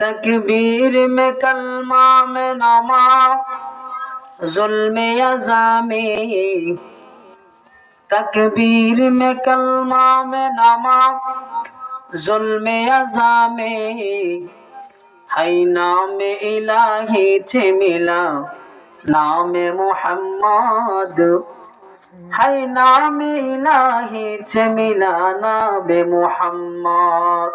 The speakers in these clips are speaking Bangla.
তকবীর মে কলমা মে নমা, জুলমে আজামে তকবীর মে কলমা মে নমা, জুলমে আজামে হাই নামে ইলাহি ছে মিলা, নামে মুহাম্মদ। হাই নামে ইলাহি ছে মিলা, নামে মুহাম্মদ।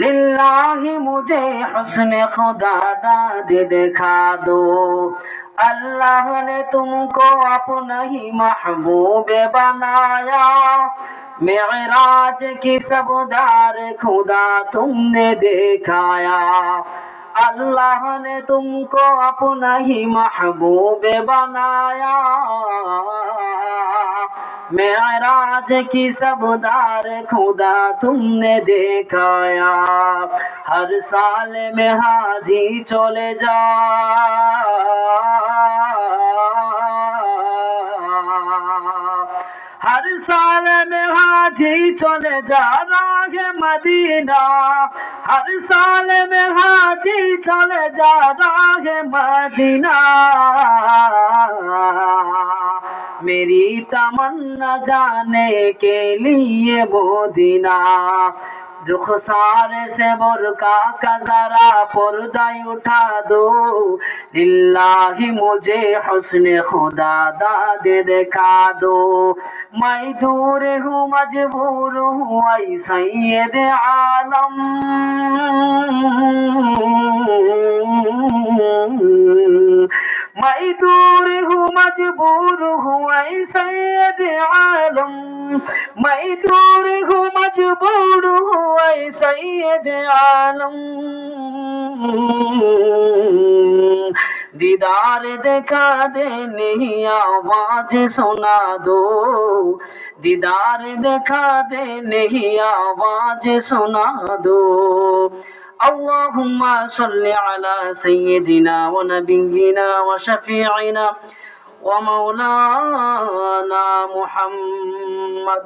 लिल्लाही मुझे हुस्न खुदा दादे दिखा दो। अल्लाह ने तुमको अपना ही महबूब बनाया। मेराज की सबदार खुदा तुमने दिखाया। अल्लाह ने तुमको अपना ही महबूब बनाया। मेराज की सबदार खुदा तुमने दिखाया हर साल में हाजी चले जा हर साल में हाजी चले जा राह मदीना हर साल में हाजी चले जा राह मदीना मेरी तमन्ना जाने के लिए मोदीना रुखसार से बुरका का जरा पर्दाई उठा दो लिल्लाही मुझे हुस्न खुदा दादे दिखा दो मैं दूर हूँ मजबूर हूँ ऐ सैयद आलम مأدوره مجبوره وسيد عالم مأدوره مجبوره وسيد عالم দিদার দেখা দে নিহিয়া আওয়াজ শোনা দো দিদার দেখা দে নিহিয়া আওয়াজ শোনা দো اللهم صل على سيدنا ونبينا وشفيعنا ومولانا محمد